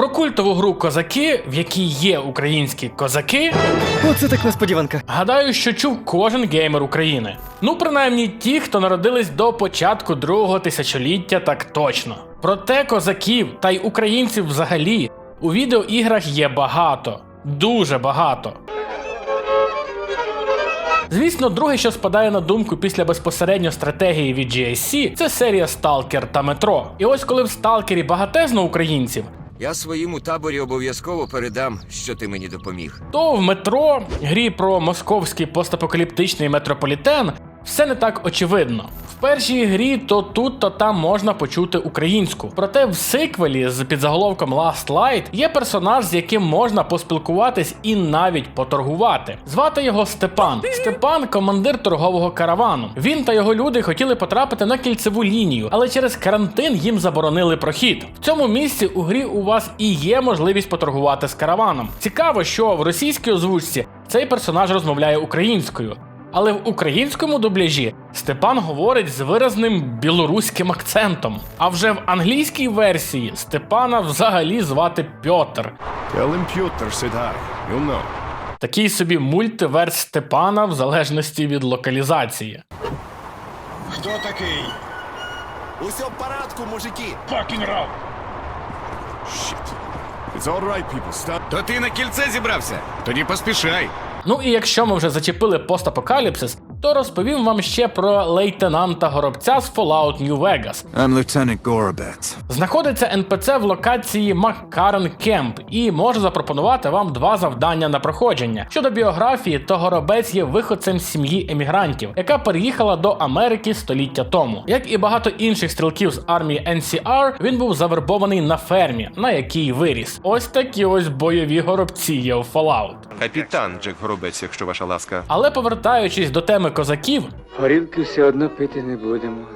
Про культову гру Козаки, в якій є українські козаки, Оце так несподіванка. гадаю, що чув кожен геймер України. Ну, принаймні ті, хто народились до початку другого тисячоліття, так точно. Проте козаків та й українців взагалі у відеоіграх є багато, дуже багато. Звісно, друге, що спадає на думку після безпосередньо стратегії від GSC, це серія Stalker та Метро. І ось коли в Сталкері багатезно українців, Я своїм таборі обов'язково передам, що ти мені допоміг. то в метро, грі про московський постапокаліптичний метрополітен, все не так очевидно. В першій грі то тут, то там можна почути українську. Проте в сиквелі з підзаголовком Last Light є персонаж, з яким можна поспілкуватись і навіть поторгувати. Звати його Степан. Степан командир торгового каравану. Він та його люди хотіли потрапити на кільцеву лінію, але через карантин їм заборонили прохід. В цьому місці у грі у вас і є можливість поторгувати з караваном. Цікаво, що в російській озвучці цей персонаж розмовляє українською. Але в українському дубляжі Степан говорить з виразним білоруським акцентом. А вже в англійській версії Степана взагалі звати Пьотр. Said hi. He'll know. Такий собі мультиверс Степана в залежності від локалізації. Хто такий? Усе в порядку, мужики! Shit. It's all right, people. Stop. То ти на кільце зібрався? Тоді поспішай. Ну і якщо ми вже зачепили постапокаліпсис, то розповім вам ще про лейтенанта Горобця з Fallout New Vegas. I'm Lieutenant Gorobets. Знаходиться НПЦ в локації Маккарен Кемп і може запропонувати вам два завдання на проходження. Щодо біографії, то Горобець є виходцем з сім'ї емігрантів, яка переїхала до Америки століття тому. Як і багато інших стрілків з армії NCR, він був завербований на фермі, на якій виріс. Ось такі ось бойові горобці є у Fallout. Капітан Джек Горобець, якщо ваша ласка. Але повертаючись до теми козаків, Горілки все одно пити не будемо.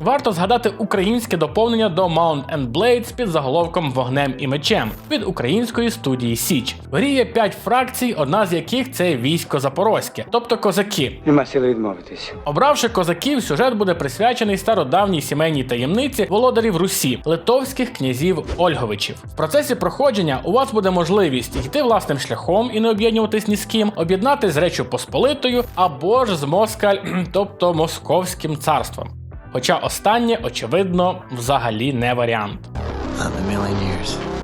Варто згадати українське доповнення до Mount and Blades під заголовком Вогнем і мечем від української студії Січ. В грі є 5 фракцій, одна з яких це військо Запорозьке, тобто козаки. Нема сили відмовитись. Обравши козаків, сюжет буде присвячений стародавній сімейній таємниці володарів Русі, литовських князів Ольговичів. В процесі проходження у вас буде можливість йти власним шляхом і не об'єднуватись ні з ким, об'єднатись з Речю Посполитою або ж з Москаль, тобто Московським царством. Хоча останнє, очевидно, взагалі не варіант.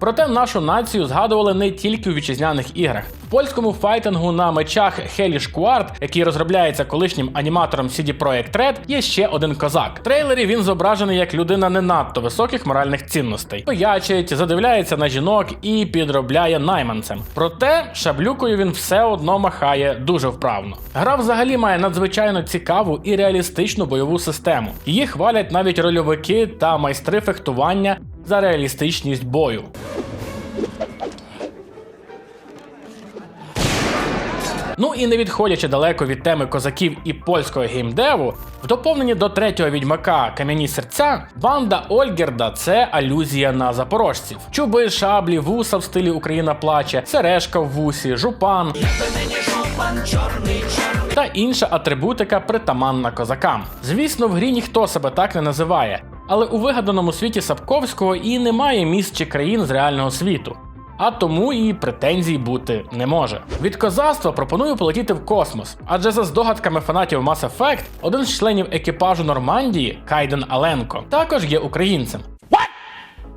Проте нашу націю згадували не тільки у вітчизняних іграх. В польському файтингу на мечах Hellish Quart, який розробляється колишнім аніматором CD Projekt Red, є ще один козак. В трейлері він зображений як людина не надто високих моральних цінностей. Поячить, задивляється на жінок і підробляє найманцем. Проте шаблюкою він все одно махає дуже вправно. Гра взагалі має надзвичайно цікаву і реалістичну бойову систему. Її хвалять навіть рольовики та майстри фехтування за реалістичність бою. Ну і не відходячи далеко від теми козаків і польського геймдеву, в доповненні до третього відьмака Кам'яні серця, банда Ольгерда це алюзія на запорожців. Чуби, шаблі, вуса в стилі Україна плаче, сережка в вусі, жупан. Та інша атрибутика притаманна козакам. Звісно, в грі ніхто себе так не називає, але у вигаданому світі Сапковського і немає міст чи країн з реального світу а тому і претензій бути не може. Від козацтва пропоную полетіти в космос, адже за здогадками фанатів Mass Effect, один з членів екіпажу Нормандії, Кайден Аленко, також є українцем.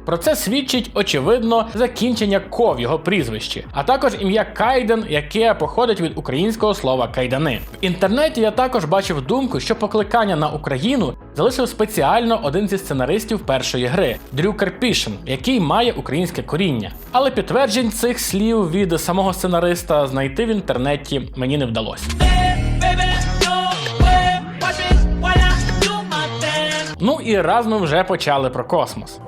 Про це свідчить очевидно закінчення ко в його прізвищі, а також ім'я Кайден, яке походить від українського слова кайдани. В інтернеті я також бачив думку, що покликання на Україну залишив спеціально один зі сценаристів першої гри Дрю Карпішин, який має українське коріння. Але підтверджень цих слів від самого сценариста знайти в інтернеті мені не вдалося. Ну і раз ми вже почали про космос.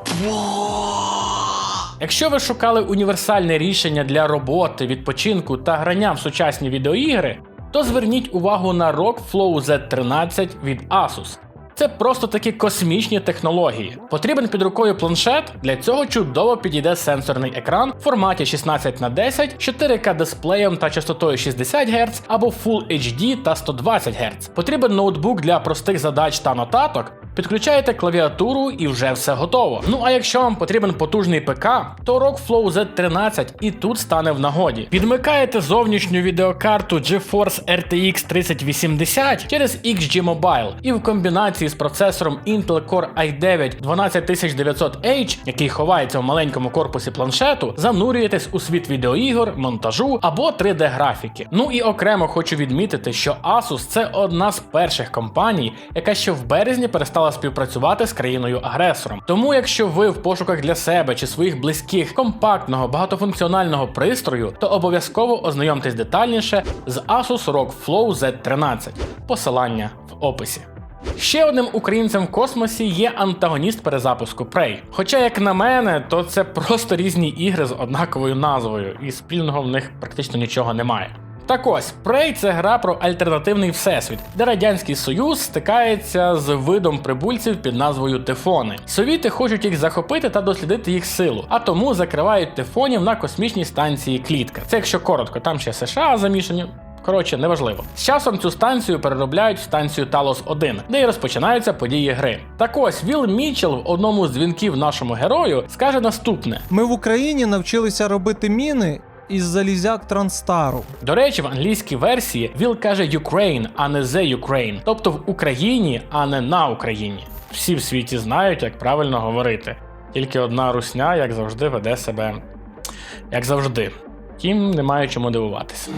Якщо ви шукали універсальне рішення для роботи, відпочинку та грання в сучасні відеоігри, то зверніть увагу на ROG Flow Z13 від Asus. Це просто такі космічні технології. Потрібен під рукою планшет. Для цього чудово підійде сенсорний екран в форматі 16 на 10 4К дисплеєм та частотою 60 Гц або Full HD та 120 Гц. Потрібен ноутбук для простих задач та нотаток. Підключаєте клавіатуру і вже все готово. Ну а якщо вам потрібен потужний ПК, то ROG Z13 і тут стане в нагоді. Підмикаєте зовнішню відеокарту GeForce RTX 3080 через XG Mobile і в комбінації з процесором Intel Core i9 12900H, який ховається в маленькому корпусі планшету, занурюєтесь у світ відеоігор, монтажу або 3D графіки. Ну і окремо хочу відмітити, що Asus це одна з перших компаній, яка ще в березні перестала співпрацювати з країною-агресором. Тому, якщо ви в пошуках для себе чи своїх близьких компактного багатофункціонального пристрою, то обов'язково ознайомтесь детальніше з Asus ROG Flow Z13. Посилання в описі. Ще одним українцем в космосі є антагоніст перезапуску Prey. Хоча, як на мене, то це просто різні ігри з однаковою назвою, і спільного в них практично нічого немає. Так ось, Prey – це гра про альтернативний всесвіт, де Радянський Союз стикається з видом прибульців під назвою Тифони. Совіти хочуть їх захопити та дослідити їх силу, а тому закривають тифонів на космічній станції Клітка. Це якщо коротко, там ще США замішані. Коротше, неважливо. З часом цю станцію переробляють в станцію Талос 1, де й розпочинаються події гри. Так ось Віл Мічел в одному з дзвінків нашому герою скаже наступне: Ми в Україні навчилися робити міни із залізяк Транстару. До речі, в англійській версії Віл каже Ukraine, а не The Ukraine, тобто в Україні, а не на Україні. Всі в світі знають, як правильно говорити. Тільки одна русня, як завжди, веде себе як завжди. Тім немає чому дивуватися.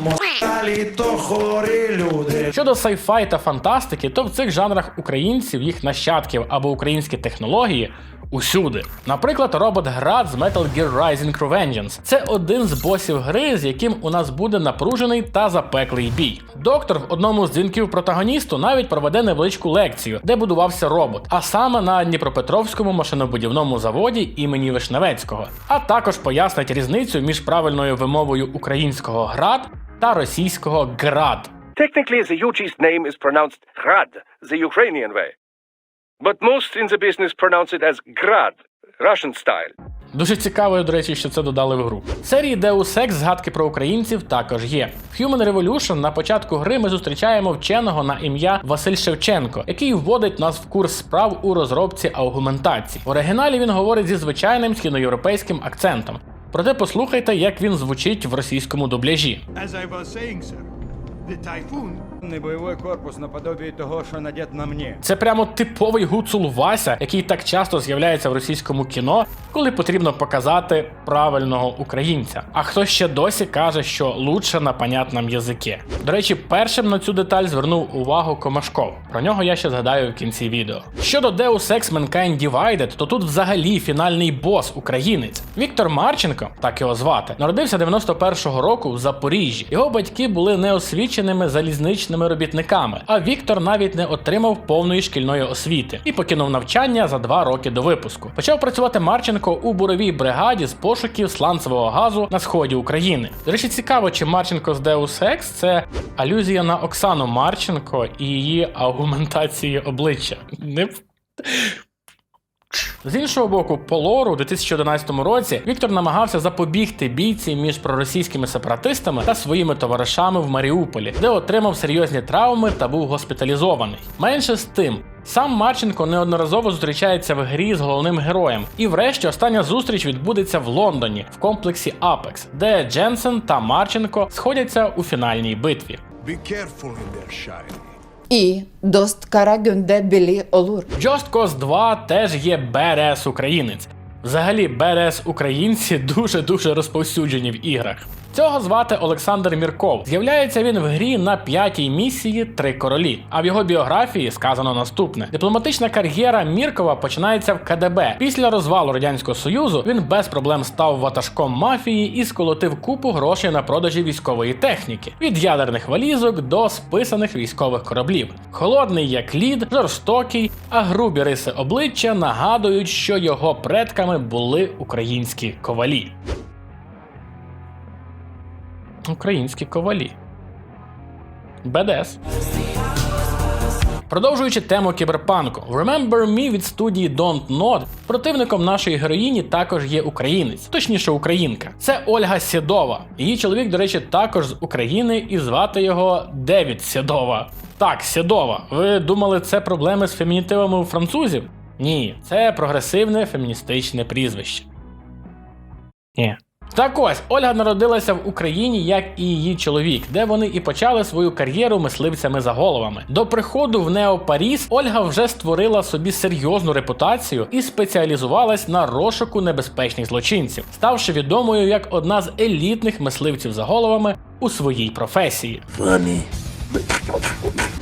Щодо сайфай та фантастики, то в цих жанрах українців, їх нащадків або українські технології усюди. Наприклад, робот Град з Metal Gear Rising Revengeance. Це один з босів гри, з яким у нас буде напружений та запеклий бій. Доктор в одному з дзвінків протагоністу навіть проведе невеличку лекцію, де будувався робот, а саме на Дніпропетровському машинобудівному заводі імені Вишневецького, а також пояснить різницю між правильною вимовою українського град та російського град. Technically, the Yuji's name is pronounced Grad, the Ukrainian way. But most in the business pronounce it as Grad, Russian style. Дуже цікаво, до речі, що це додали в гру. В серії Deus Ex згадки про українців також є. В Human Revolution на початку гри ми зустрічаємо вченого на ім'я Василь Шевченко, який вводить нас в курс справ у розробці аугументації. В оригіналі він говорить зі звичайним східноєвропейським акцентом. Проте послухайте, як він звучить в російському дубляжі. As I was saying, sir, the typhoon Не бойовий корпус наподобие того, що надет на мені. Це прямо типовий гуцул Вася, який так часто з'являється в російському кіно, коли потрібно показати правильного українця. А хто ще досі каже, що лучше на понятному язикі. До речі, першим на цю деталь звернув увагу Комашков. Про нього я ще згадаю в кінці відео. Щодо Deus Ex Mankind Divided, то тут взагалі фінальний бос українець. Віктор Марченко, так його звати, народився 91-го року в Запоріжжі. Його батьки були неосвіченими залізничними робітниками, а Віктор навіть не отримав повної шкільної освіти і покинув навчання за два роки до випуску. Почав працювати Марченко у буровій бригаді з пошуків сланцевого газу на сході України. До речі, цікаво, чи Марченко з Deus Ex – це алюзія на Оксану Марченко і її аргументації обличчя. Не з іншого боку, по лору у 2011 році Віктор намагався запобігти бійці між проросійськими сепаратистами та своїми товаришами в Маріуполі, де отримав серйозні травми та був госпіталізований. Менше з тим. Сам Марченко неодноразово зустрічається в грі з головним героєм, і врешті остання зустріч відбудеться в Лондоні в комплексі Apex, де Дженсен та Марченко сходяться у фінальній битві. be careful in their shine. І дост кара білі олур. Just Cause 2 теж є БРС українець. Взагалі, БРС українці дуже дуже розповсюджені в іграх. Цього звати Олександр Мірков. З'являється він в грі на п'ятій місії Три королі. А в його біографії сказано наступне: дипломатична кар'єра Міркова починається в КДБ. Після розвалу радянського союзу він без проблем став ватажком мафії і сколотив купу грошей на продажі військової техніки від ядерних валізок до списаних військових кораблів. Холодний як лід, жорстокий, а грубі риси обличчя нагадують, що його предками були українські ковалі. Українські ковалі. БДС. Продовжуючи тему кіберпанку, Remember Me від студії Don't Nod противником нашої героїні також є українець, точніше українка. Це Ольга Сєдова. Її чоловік, до речі, також з України і звати його Девід Сєдова. Так, Сєдова, ви думали, це проблеми з фемінітивами у французів? Ні, це прогресивне феміністичне прізвище. Ні. Так ось, Ольга народилася в Україні, як і її чоловік, де вони і почали свою кар'єру мисливцями за головами. До приходу в Нео Паріс Ольга вже створила собі серйозну репутацію і спеціалізувалась на розшуку небезпечних злочинців, ставши відомою як одна з елітних мисливців за головами у своїй професії.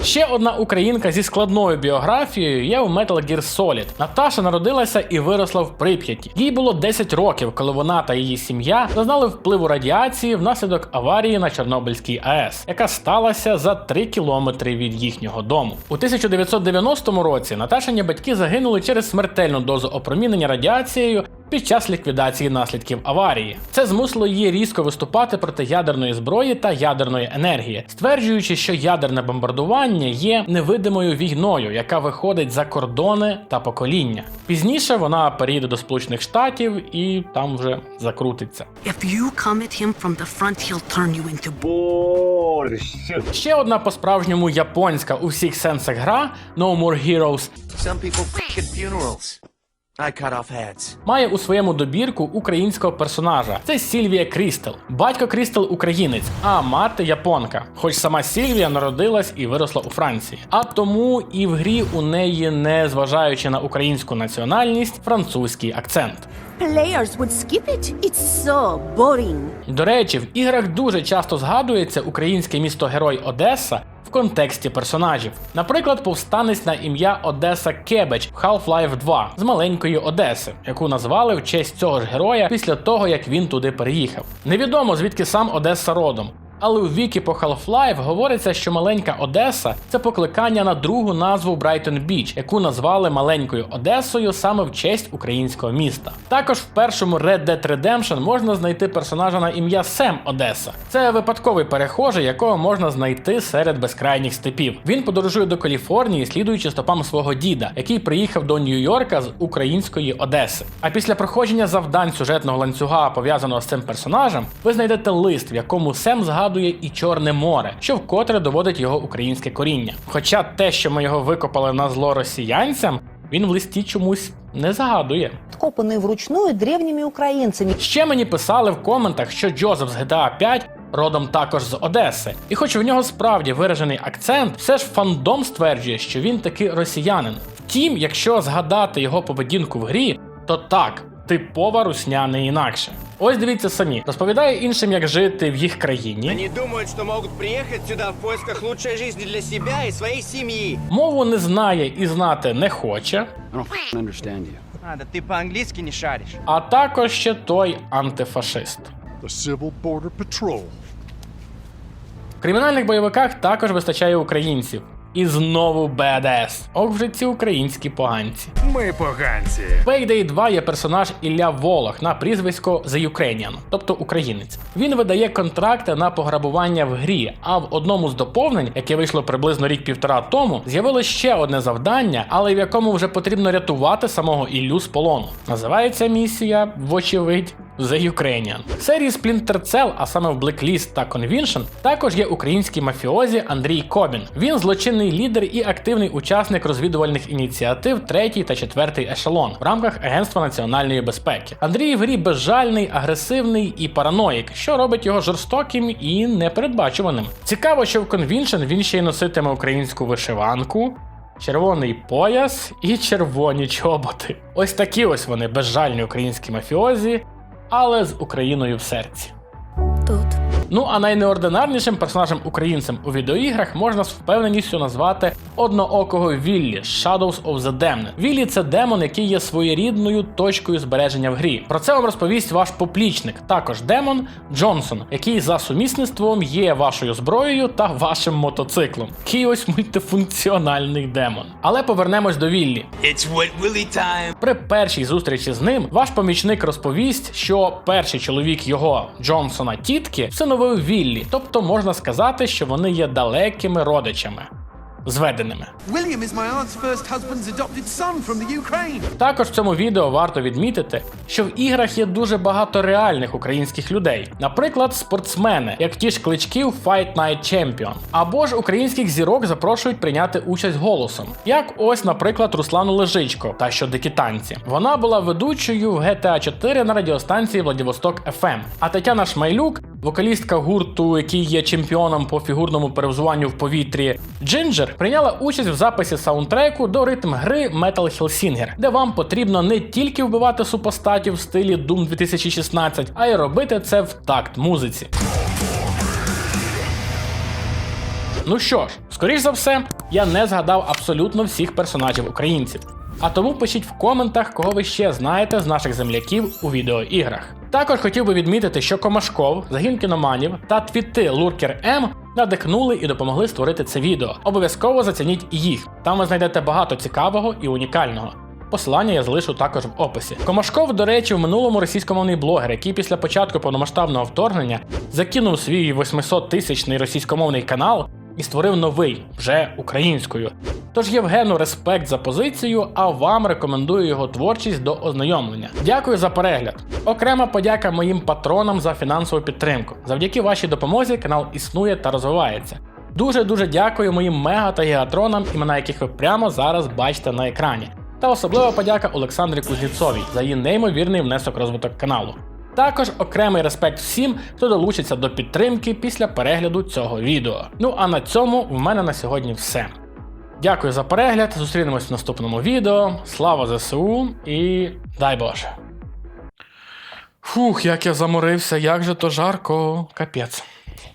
Ще одна українка зі складною біографією є у Metal Gear Solid. Наташа народилася і виросла в Прип'яті. Їй було 10 років, коли вона та її сім'я зазнали впливу радіації внаслідок аварії на Чорнобильській АЕС, яка сталася за 3 кілометри від їхнього дому. У 1990 році Наташині батьки загинули через смертельну дозу опромінення радіацією під час ліквідації наслідків аварії. Це змусило її різко виступати проти ядерної зброї та ядерної енергії, стверджуючи, що ядерне бомбардування є невидимою війною, яка виходить за кордони та покоління. Пізніше вона переїде до Сполучених Штатів і там вже закрутиться. If you come at him from the front, he'll turn you into Ще одна по-справжньому японська у всіх сенсах гра No More Heroes Some people f- funerals. I cut off heads. має у своєму добірку українського персонажа. Це Сільвія Крістел. Батько Крістел українець, а мати японка. Хоч сама Сільвія народилась і виросла у Франції. А тому і в грі у неї, не зважаючи на українську національність, французький акцент. Players would skip it. It's so boring. До речі, в іграх дуже часто згадується українське місто Герой Одеса в контексті персонажів. Наприклад, повстанець на ім'я Одеса Кебеч в Half-Life 2 з маленької Одеси, яку назвали в честь цього ж героя після того, як він туди переїхав. Невідомо звідки сам Одеса родом. Але у вікі по Half-Life говориться, що маленька Одеса це покликання на другу назву Брайтон Біч, яку назвали маленькою Одесою саме в честь українського міста. Також в першому Red Dead Redemption можна знайти персонажа на ім'я Сем Одеса. Це випадковий перехожий, якого можна знайти серед безкрайніх степів. Він подорожує до Каліфорнії, слідуючи стопам свого діда, який приїхав до Нью-Йорка з української Одеси. А після проходження завдань сюжетного ланцюга, пов'язаного з цим персонажем, ви знайдете лист, в якому Сем згадує і Чорне море, що вкотре доводить його українське коріння. Хоча те, що ми його викопали на зло росіянцям, він в листі чомусь не згадує. Копанный вручную древними украинцами. Ще мені писали в коментах, що Джозеф з GTA 5 родом також з Одеси. І хоч в нього справді виражений акцент, все ж фандом стверджує, що він таки росіянин. Втім, якщо згадати його поведінку в грі, то так, типова русня не інакше. Ось дивіться самі, розповідає іншим, як жити в їх країні. Они думают, что могут приехать сюда в поисках лучшей жизни для себя и своей семьи. Мову не знає і знати не хоче, А, да ты по-английски не шаришь. а також ще той антифашист. The Civil Border Patrol. В кримінальних бойовиках також вистачає українців. І знову БДС. Ох вже ці українські поганці. Ми поганці. В Payday 2 є персонаж Ілля Волох на прізвисько The Ukrainian, тобто українець. Він видає контракти на пограбування в грі, а в одному з доповнень, яке вийшло приблизно рік-півтора тому, з'явилось ще одне завдання, але в якому вже потрібно рятувати самого Іллю з полону. Називається місія, вочевидь. The Ukrainian. В серії Splinter Cell, а саме в Blacklist та Convention, також є український мафіозі Андрій Кобін. Він злочинний лідер і активний учасник розвідувальних ініціатив третій та четвертий ешелон в рамках Агентства національної безпеки. Андрій в грі безжальний, агресивний і параноїк, що робить його жорстоким і непередбачуваним. Цікаво, що в Convention він ще й носитиме українську вишиванку. Червоний пояс і червоні чоботи. Ось такі ось вони безжальні українські мафіозі, але з Україною в серці. Ну а найнеординарнішим персонажем українцем у відеоіграх можна з впевненістю назвати одноокого Віллі з Shadows of the Damned. Віллі це демон, який є своєрідною точкою збереження в грі. Про це вам розповість ваш поплічник, також демон Джонсон, який за сумісництвом є вашою зброєю та вашим мотоциклом. Такий ось мультифункціональний демон. Але повернемось до Віллі. It's what Willy time. При першій зустрічі з ним ваш помічник розповість, що перший чоловік його Джонсона тітки всиновив Віллі, тобто можна сказати, що вони є далекими родичами. зведеними. William is my aunt's adopted son from the Ukraine. Також в цьому відео варто відмітити, що в іграх є дуже багато реальних українських людей, наприклад, спортсмени, як ті ж клички у Fight Night Champion. Або ж українських зірок запрошують прийняти участь голосом, як ось, наприклад, Руслану Лежичко та що дикі танці. Вона була ведучою в GTA 4 на радіостанції Владивосток FM. А Тетяна Шмайлюк, вокалістка гурту, який є чемпіоном по фігурному перевзуванню в повітрі, Джинджер, прийняла участь в записі саундтреку до ритм гри Metal Hellsinger, де вам потрібно не тільки вбивати супостатів в стилі Doom 2016, а й робити це в такт музиці. Ну що ж, скоріш за все, я не згадав абсолютно всіх персонажів українців. А тому пишіть в коментах, кого ви ще знаєте з наших земляків у відеоіграх. Також хотів би відмітити, що Комашков, загін кіноманів та твіти Луркер М надихнули і допомогли створити це відео. Обов'язково зацініть їх. Там ви знайдете багато цікавого і унікального. Посилання я залишу також в описі. Комашков, до речі, в минулому російськомовний блогер, який після початку повномасштабного вторгнення закинув свій 800 тисячний російськомовний канал і створив новий, вже українською. Тож Євгену респект за позицію, а вам рекомендую його творчість до ознайомлення. Дякую за перегляд. Окрема подяка моїм патронам за фінансову підтримку. Завдяки вашій допомозі канал існує та розвивається. Дуже дуже дякую моїм мега та гігатронам, імена яких ви прямо зараз бачите на екрані. Та особлива подяка Олександрі Кузнєцовій за її неймовірний внесок розвиток каналу. Також окремий респект всім, хто долучиться до підтримки після перегляду цього відео. Ну а на цьому в мене на сьогодні все. Дякую за перегляд, зустрінемось в наступному відео. Слава ЗСУ і дай Боже. Фух, як я заморився, як же то жарко, капець.